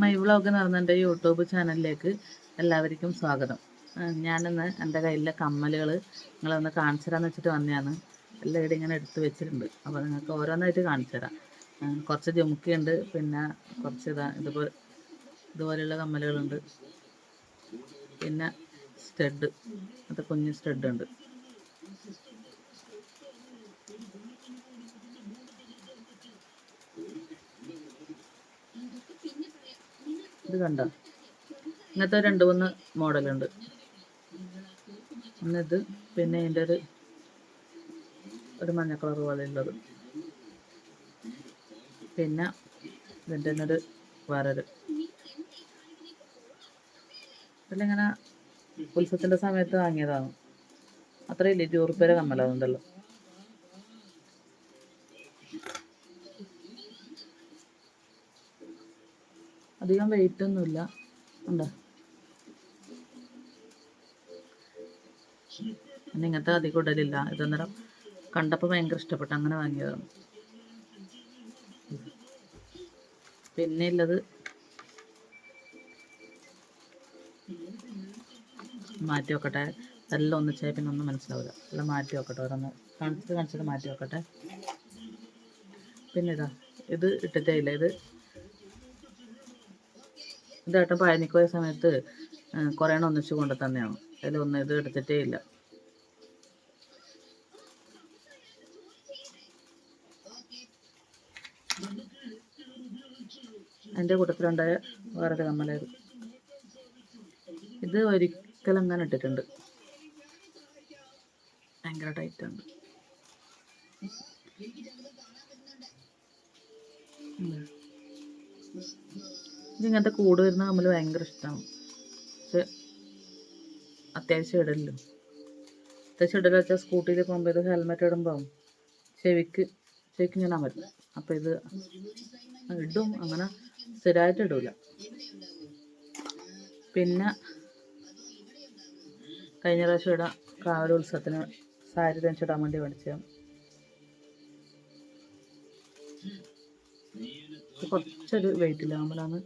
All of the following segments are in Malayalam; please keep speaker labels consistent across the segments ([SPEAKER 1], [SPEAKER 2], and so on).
[SPEAKER 1] മൈ വ്ളോഗ് എന്റെ യൂട്യൂബ് ചാനലിലേക്ക് എല്ലാവർക്കും സ്വാഗതം. ഞാനിന്ന് എന്റെ കയ്യിലെ കമ്മലുകൾ നിങ്ങളൊന്ന് കാണിച്ചു തരാമെന്ന് വെച്ചിട്ട് വന്നതാണ്. എല്ലാം ഇവിടെ ഇങ്ങനെ എടുത്ത് വെച്ചിട്ടുണ്ട്. അപ്പോൾ നിങ്ങൾക്ക് ഓരോന്നായിട്ട് കാണിച്ചു തരാം. കുറച്ച് ജുമുക്കിയുണ്ട് പിന്നെ കുറച്ച് ഇതാ ഇതുപോലെ ഇതുപോലെയുള്ള കമ്മലുകളുണ്ട്. പിന്നെ സ്റ്റഡ് അത് കുഞ്ഞ് സ്റ്റഡ് ഉണ്ട് ഇത് കണ്ട? ഇങ്ങനത്തെ രണ്ട് മൂന്ന് മോഡലുണ്ട്. ഇന്നത് പിന്നെ ഇതിന്റെ ഒരു ഒരു മഞ്ഞ കളർ പോലെ ഉള്ളത്. പിന്നെ ഇതിന്റെ തന്നെ ഒരു വേറൊരു ഇതിലിങ്ങനെ ഉത്സവത്തിന്റെ സമയത്ത് വാങ്ങിയതാണ്. അത്രയില്ലേ? ഇരുപത് റുപ്യയുടെ കമ്മലാവുണ്ടല്ലോ അധികം വെയിറ്റ് ഒന്നുമില്ല. ഉണ്ട്? ഇങ്ങനത്തെ അധികം ഉടലില്ല ഇതന്നേരം കണ്ടപ്പോൾ ഭയങ്കര ഇഷ്ടപ്പെട്ടു. അങ്ങനെ വാങ്ങിയതാണ്. പിന്നെ ഉള്ളത് മാറ്റി വെക്കട്ടെ. എല്ലാം ഒന്നിച്ചായി പിന്നെ ഒന്നും മനസ്സിലാവില്ല എല്ലാം മാറ്റി വെക്കട്ടെ. ഓരോന്ന് കാണിച്ചിട്ട് കാണിച്ചിട്ട് മാറ്റി വെക്കട്ടെ. പിന്നെ ഇതാ ഇത് ഇട്ടിട്ടേ ഇല്ല. ഇത് ഇത് ഏട്ടൻ പഴനിക്ക് പോയ സമയത്ത് കുറേ എണ്ണം ഒന്നിച്ച് കൊണ്ട് തന്നെയാണ്. അതിലൊന്നും ഇത് എടുത്തിട്ടേ ഇല്ല. എന്റെ കൂട്ടത്തിലുണ്ടായ വേറൊരു കമ്മലായത് ഇത് ഒരിക്കലും അങ്ങനെ ഇട്ടിട്ടുണ്ട്. ഭയങ്കര ടൈറ്റ് ഉണ്ട് ഉം. ഇതിങ്ങനത്തെ കൂട് വരുന്ന കമ്മൽ ഭയങ്കര ഇഷ്ടമാണ് പക്ഷെ അത്യാവശ്യം ഇടല്ലോ അത്യാവശ്യം ഇടല വെച്ചാൽ സ്കൂട്ടിയിൽ പോകുമ്പോൾ ഇത് ഹെൽമെറ്റ് ഇടുമ്പോൾ ചെവിക്ക് ചെവിക്ക് ഇങ്ങനെ അമരും. അപ്പോൾ ഇത് ഇടും. അങ്ങനെ സ്ഥിരമായിട്ട് ഇടൂല. പിന്നെ കഴിഞ്ഞ പ്രാവശ്യം ഇടാം കാവലോത്സവത്തിന് സാരി തേച്ചിടാൻ വേണ്ടി മേടിച്ചു കുറച്ചൊരു വെയിറ്റ് കമ്മലാണ്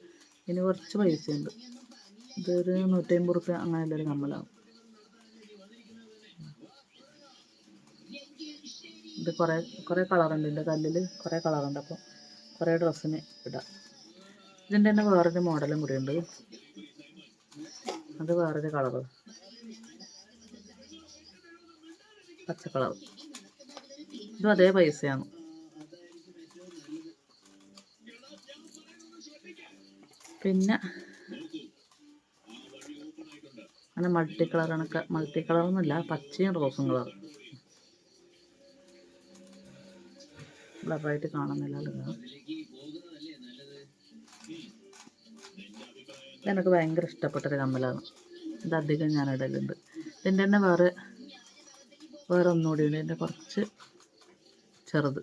[SPEAKER 1] ഇതിന് കുറച്ച് പൈസയുണ്ട്. ഇതൊരു നൂറ്റമ്പത് റുപ്യ അങ്ങനെ എല്ലാവരും കമ്മലാണ് ഇത് കുറേ കുറേ കളറുണ്ട് ഇതിന്റെ കല്ലിൽ കുറേ കളറുണ്ട് അപ്പോൾ കുറേ ഡ്രസ്സിന് ഇടാം. ഇതിന്റെ തന്നെ വേറൊരു മോഡലും കൂടി ഉണ്ട്. അത് വേറൊരു കളറ് പച്ച കളർ ഇതും അതേ പൈസയാണ്. പിന്നെ അങ്ങനെ മൾട്ടി കളർ കണക്ക്. മൾട്ടി കളറൊന്നുമില്ല പച്ചയും റോസും കളർ ബ്ലറായിട്ട് കാണുന്നില്ല ഇതെനിക്ക് ഭയങ്കര ഇഷ്ടപ്പെട്ടൊരു കമ്മലാണ്. ഇത് അധികം ഞാൻ ഇടലുണ്ട്. ഇതിന്റെ തന്നെ വേറെ വേറെ ഒന്നുകൂടി ഉണ്ട്. ഇതിന്റെ കുറച്ച് ചെറുത്.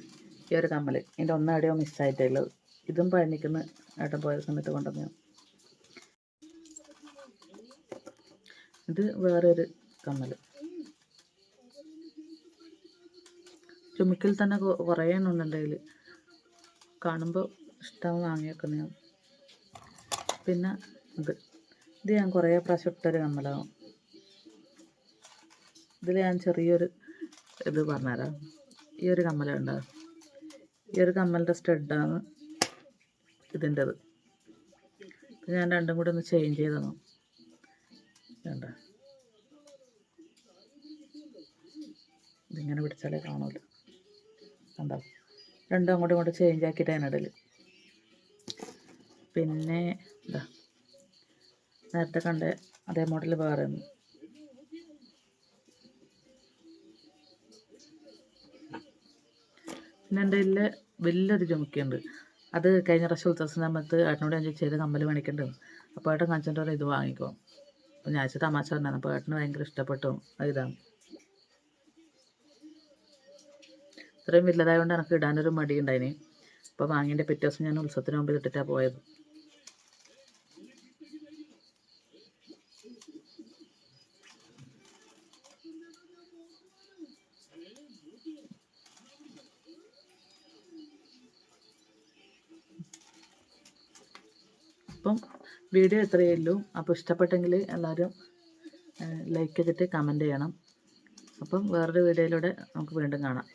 [SPEAKER 1] ഈ ഒരു കമ്മൽ ഇതിന്റെ ഒന്നടിയോ മിസ്സായിട്ടുള്ളത് ഇതും പഴനിക്കുന്ന ഏട്ടൻ പോയ സമയത്ത് കൊണ്ടുവന്നു ഇത് വേറൊരു കമ്മൽ ചുമക്കിൽ തന്നെ കുറേ എണ്ണം ഉണ്ട് എന്റെ കയ്യിൽ കാണുമ്പോൾ ഇഷ്ടം വാങ്ങിയേക്കുന്ന പിന്നെ ഇത്. ഇത് ഞാൻ കുറേ പ്രാവശ്യം ഇട്ടൊരു കമ്മലാകും ഇതിൽ ഞാൻ ചെറിയൊരു ഇത് പറഞ്ഞുതരാം. ഈ ഒരു കമ്മലുണ്ട് ഈ ഒരു കമ്മലിന്റെ സ്റ്റഡാണ് ഇതിന്റെത്. ഞാൻ രണ്ടും കൂടി ഒന്ന് ചേഞ്ച് ചെയ്തതാണ് വേണ്ട ഇതിങ്ങനെ പിടിച്ചാലേ കാണൂല കണ്ടോ? രണ്ടും അങ്ങോട്ടും ഇങ്ങോട്ടും ചേഞ്ച് ആക്കിയിട്ടാണ് അതിനിടയിൽ പിന്നെ ഇതാ നേരത്തെ കണ്ട അതേ മോഡൽ വേറെ ഒന്ന് പിന്നെ എന്റെ കയ്യിൽ വലിയൊരു ചുമക്കുണ്ട്. അത് കഴിഞ്ഞ പ്രാവശ്യം ഉത്സവ സമയത്ത് ഏട്ടനോട് ഞാൻ ചോദിച്ചു ഏത് കമ്മൽ മേടിക്കേണ്ടത് അപ്പോൾ ഏട്ടൻ കാണിച്ചിട്ട് പറയാം ഇത് വാങ്ങിക്കോ. അപ്പോൾ ഞാൻ വെച്ചാൽ തമാശ പറഞ്ഞാണ് അപ്പോൾ ഏട്ടന് ഭയങ്കര ഇഷ്ടപ്പെട്ടു. ഇതാണ്. ഇത്രയും വലുതായതുകൊണ്ട് എനിക്ക് ഇടാനൊരു മടിയുണ്ടായിന്. അപ്പോൾ വാങ്ങിന്റെ പിറ്റേ ദിവസം ഞാൻ ഉത്സവത്തിന് മുമ്പ് ഇട്ടിട്ടാണ് പോയത് അപ്പം വീഡിയോ ഇത്രയേ ഉള്ളൂ. അപ്പോൾ ഇഷ്ടപ്പെട്ടെങ്കിൽ എല്ലാവരും ലൈക്ക് ചെയ്തിട്ട് കമന്റ് ചെയ്യണം. അപ്പം വേറൊരു വീഡിയോയിലൂടെ നമുക്ക് വീണ്ടും കാണാം.